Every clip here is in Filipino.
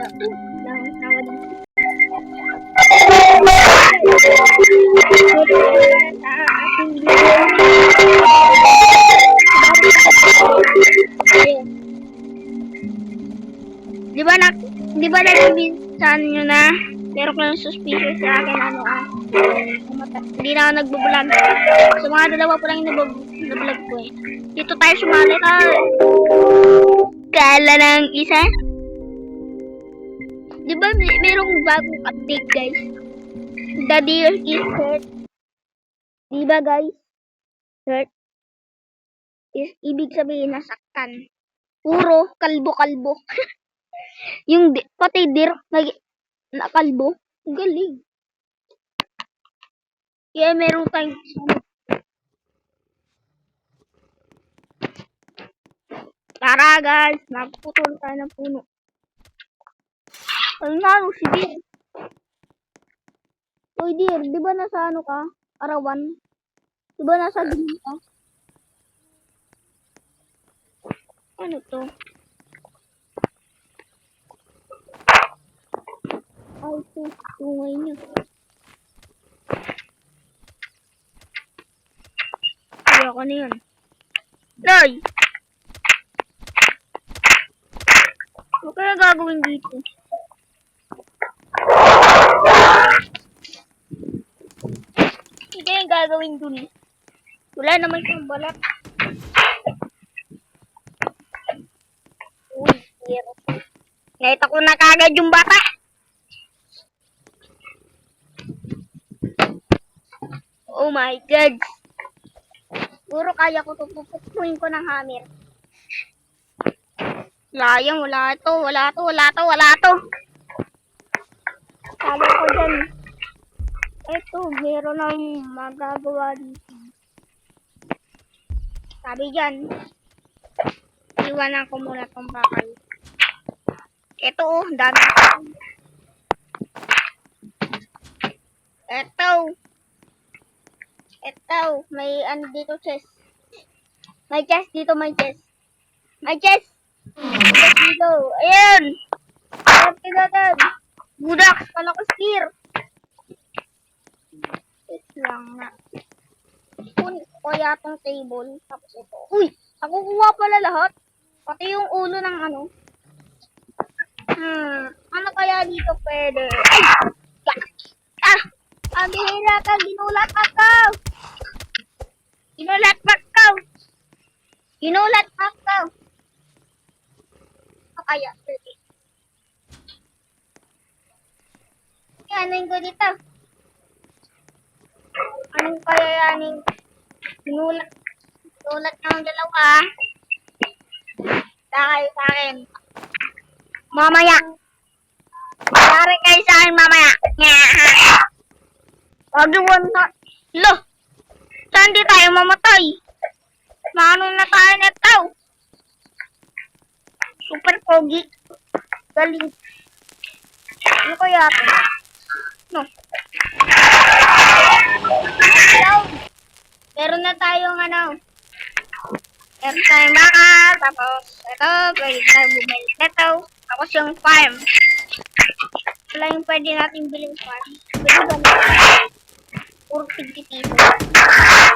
Di ba na, di ba nagbibisan nyo na? Meron ko yung suspicious sa akin ano ah. Hindi na ako nagbablog. Sa mga dalawa po lang nablog ko eh. Dito tayo sumali tayo. Kala ng isa? Di ba may, merong bagong update guys? The deer is hurt. Di ba guys? Hurt. Is ibig sabihin nasaktan. Puro kalbo-kalbo. yung di, pati deer nag nakalbo. Ang Galing. Kaya meron tayong Tara guys, magputol tayo ng puno. Ano na, si Deer? Uy, Deer, di ba nasa ano ka? Arawan? Di ba nasa green ka? Ano to? Ay, ito. Tungay niya. Ay, ako na yun. Loy! Ano kaya gagawin dito? Hindi kaya gagawin dun. Wala naman siyang balat. Uy, zero. Nakita ko na kagad yung bata. Oh my God. Puro kaya ko ito. Pupupuin ko ng hammer. Wala yan, wala to, wala to, wala to, wala to. Sabi ko dyan. Eto, meron ng magagawa dito. Sabi dyan. Iwanan ko muna tong bakal. Ito oh, dami. Ito. Ito, may ano dito chest. May chest dito, may chest. May chest. Budak dito. Ayan! Ayan pinagad. Budak, spear. Wait lang na. Ko kaya tong table. Tapos ito. Uy! Ako kuha pala lahat. Pati yung ulo ng ano. Hmm. Ano kaya dito pwede? Ay! Ah! Ang hira ka, ginulat ako! Ginulat ako! Ginulat ako! O kaya, pwede. Yanin ko dito. Anong kaya yanin? Ginulat. Ginulat ng dalawa. Dahil sa akin. Mamaya. Dari kayo sa akin mamaya. Wag one shot. Lo! Saan di tayo mamatay? Maano na tayo na? Super pogi. Galing. Ano kaya ito? No. Hello. Meron na tayong ano. Tayong bakal. Tapos ito. Pwede tayo bumalik na ito. Tapos yung farm. Wala yung pwede natin biling farm. Pwede ba na? Puro 50 piso. Ah.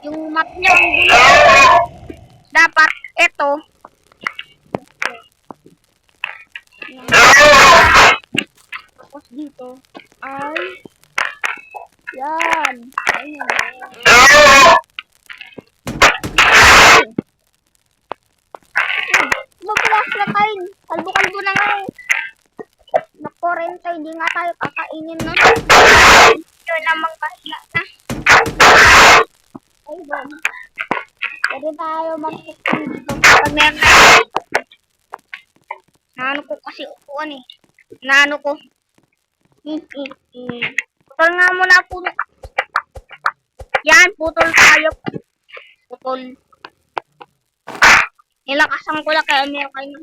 Yung map niya ang gulo. Dapat ito. Dito ay yan. Ayan. Mag-flashlight. Kalbo-kalbo na nga eh. Nakorenta, hindi nga tayo kakainin na. Yun namang kahila na. Ay, bon. Pwede tayo dito. Pag meron na. Naano ko kasi upuan eh. Naano ko. Putol nga muna puno. Yan, putol tayo. Putol. Nilakasan ko lang kaya meron kayo.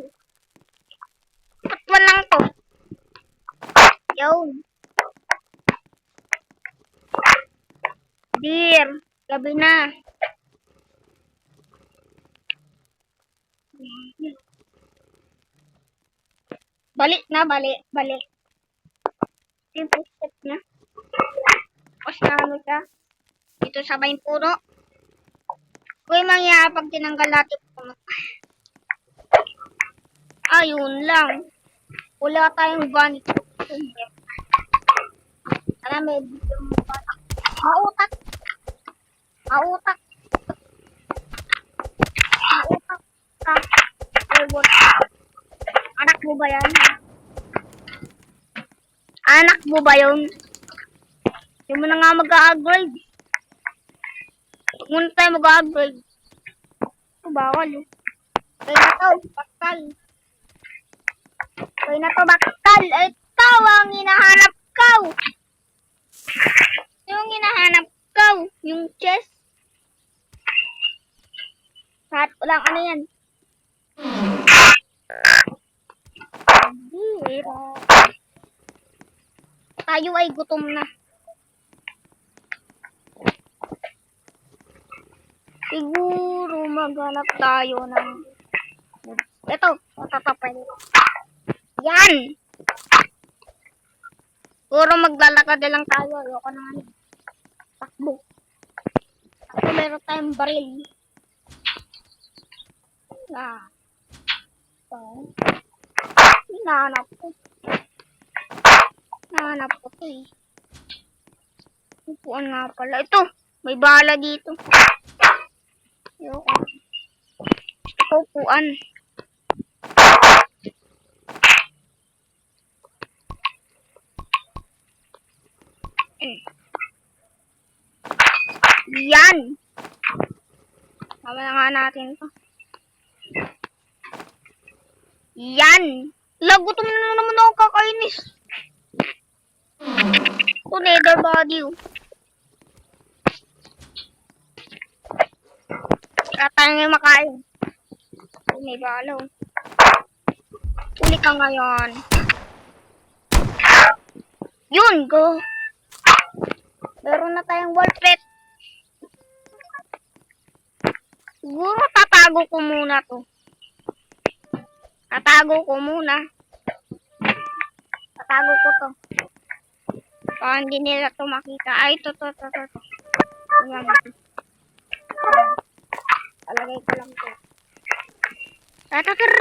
Ba't walang to? Yun. Dear, gabi na. Balik na, balik, balik. Yung step niya. Tapos ano siya. Dito sa may puno. Kung yung mangyayari pag tinanggal natin yung puno. Ayun lang. Wala tayong vanity. Alam mo, dito mo. Mautak. Mautak. Mautak ka. Anak mo ba yan? Anak mo ba yun? Hindi mo na nga mag-upgrade. Muna tayo mag-upgrade. Ito, bawal eh. Kaya na to, bakal. Kaya na to, bakal. Ito ang hinahanap ko. Yung hinahanap ko, yung chest. Kahit walang ano yan. Bira. Tayo ay gutom na. Siguro maghanap tayo ng... Ito, matatapay nito. Yan! Siguro maglalakad lang tayo. Ayoko na nga. Takbo. Ako meron tayong baril. Na. Ito. Hinahanap ko. Eh. Upuan nga pala. Ito! May bala dito. Ayoko. Upuan. Yan! Tama na nga natin to. Yan! Lagutom na naman ako kakainis. Ito, nether body. oh. Kaya tayo ngayon makain. Oh, may balaw. Uli ka ngayon. Yun, go. Meron na tayong wall pet. Siguro tatago ko muna to. Tatago ko muna. Tatago ko to. Para hindi nila to makita. Ay, to, to, to, to. to. Ayan. Talagay ko lang to. Tatatar!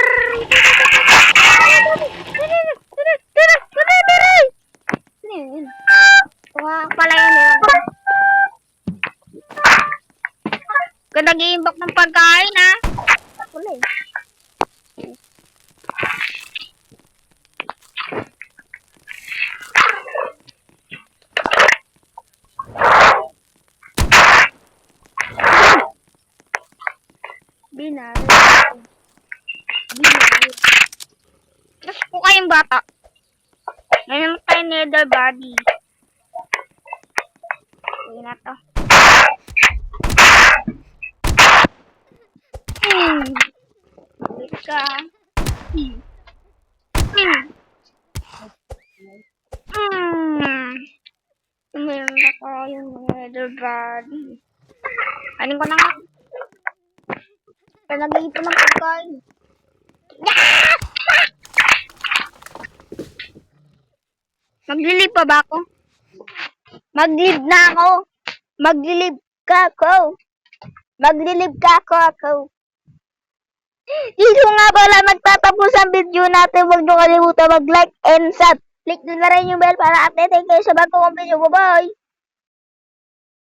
Tuwa pala yun. Kung nag-iimbak ng pagkain, ha? Wala eh. Binari. Binari. Kayong bata. Ngayon tayo nether body. Uwi na to. Hmm. Uwi ka. Hmm. Hmm. Hmm. Meron na tayong nether body. Anin ko na nga. Kaya nag-iipon ng pagkain. Maglilib pa ba ako? Maglib na ako. Maglilib ka ako. Maglilib ka ako ako. Dito nga pala magtatapos ang video natin. Huwag niyo kalimutan mag-like and sub. Click nyo na rin yung bell para updated kayo sa bagong video. Bye-bye!